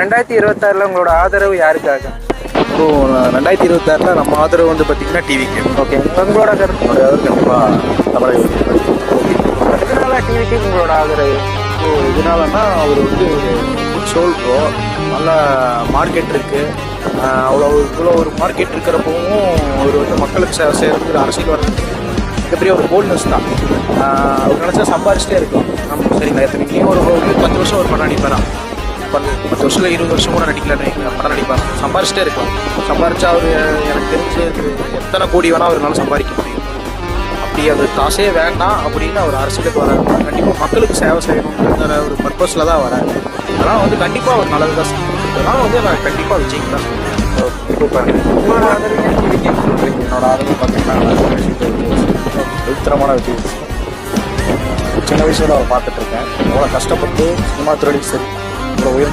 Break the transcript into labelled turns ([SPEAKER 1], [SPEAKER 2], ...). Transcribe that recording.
[SPEAKER 1] ரெண்டாயிரத்தி இருபத்தாறில் உங்களோட ஆதரவு யாருக்காக?
[SPEAKER 2] இப்போ ரெண்டாயிரத்தி இருபத்தாறில் நம்ம ஆதரவு வந்து பார்த்தீங்கன்னா டிவிக்கு
[SPEAKER 1] ஓகே உங்களோட கருத்து.
[SPEAKER 2] கண்டிப்பாக தமிழக
[SPEAKER 1] எதனால டிவிக்கு உங்களோட ஆதரவு?
[SPEAKER 2] ஸோ இதனாலன்னா அவர் வந்து சோல் ப்ரோ நல்ல மார்க்கெட் இருக்கு. ஆஹ் அவ்வளோ இவ்வளோ ஒரு மார்க்கெட் இருக்கிறப்பவும் அவர் வந்து மக்களுக்கு செய்கிறது ஒரு அரசியல் வர்றது மிகப்பெரிய ஒரு போல்னஸ் தான். அவர் நினச்சா சம்பாரிச்சிட்டே இருக்கலாம். நம்ம சரிங்களா? எத்தனை இனியும் ஒரு பத்து வருஷம் ஒரு படம் நடிப்பாராம் பத்து பத்து வருஷத்தில் இருபது வருஷம் கூட நடிக்கலன்னு படம் நடிப்பார் சம்பாரிச்சிட்டே இருக்கலாம். சம்பாரிச்சா அவர் எனக்கு தெரிஞ்சு எத்தனை கோடி வேணால் அவரால் சம்பாதிக்க முடியும். அப்படி அது காசே வேண்டாம் அப்படின்னு அவர் அரசியலுக்கு வராரு. கண்டிப்பாக மக்களுக்கு சேவை செய்யணுங்கிற ஒரு பர்பஸில் தான் வராரு. அதனால் வந்து கண்டிப்பாக அவர் நல்லது தான் அதனால் வந்து நான் கண்டிப்பாக விஜய்க்கு தான் என்னோட ஆதரவு பார்த்தீங்கன்னா விசித்திரமான விஜய் சின்ன வயசுல அவர் பார்த்துட்டு இருக்கேன் எவ்வளோ கஷ்டப்பட்டு சினிமா துறையிலும் சரி இவ்வளோ உயர்